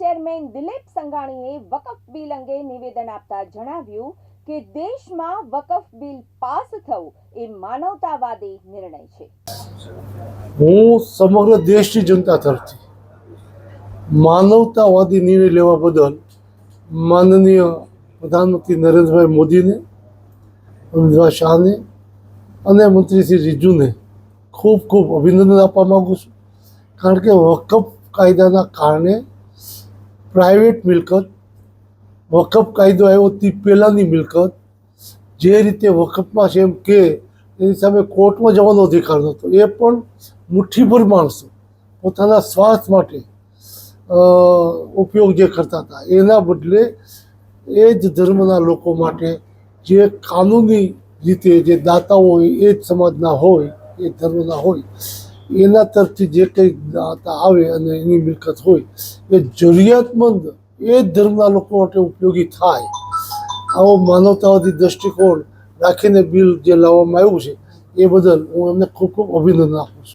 Chairman Dilip સંઘાણીએ વકફ bill અંગે નિવેદન આપતા જણાવ્યું કે દેશમાં વકફ બિલ પાસ થવું એ માનવતાવાદી નિર્ણય છે. હું સમગ્ર દેશની જનતા તરફથી માનવતાવાદી નિર્ણય લેવા બદલ માનનીય પ્રધાનમંત્રી નરેન્દ્રભાઈ મોદીને, અમિતભાઈ શાહને અને મંત્રી શ્રી રિજુને ખૂબ ખૂબ અભિનંદન આપવા માગું છું. કારણ કે વકફ કાયદાના કારણે પ્રાઇવેટ મિલકત, વકફ કાયદો આવ્યો તે પહેલાંની મિલકત, જે રીતે વકફમાં છે એમ કે એની સામે કોર્ટમાં જવાનો અધિકાર નહોતો. એ પણ મુઠ્ઠીભર માણસો પોતાના સ્વાર્થ માટે ઉપયોગ જે કરતા હતા. એના બદલે એ જ ધર્મના લોકો માટે જે કાનૂની રીતે જે દાતાઓ હોય, એ જ સમાજના હોય, એ ધર્મના હોય એના તરફથી જે કંઈ આવે અને એની મિલકત હોય, એ જરૂરિયાતમંદ એ જ ધર્મના લોકો માટે ઉપયોગી થાય. આવો માનવતાવાદી દૃષ્ટિકોણ રાખીને બિલ જે લાવવામાં આવ્યું છે, એ બદલ હું એમને ખૂબ ખૂબ અભિનંદન આપું છું.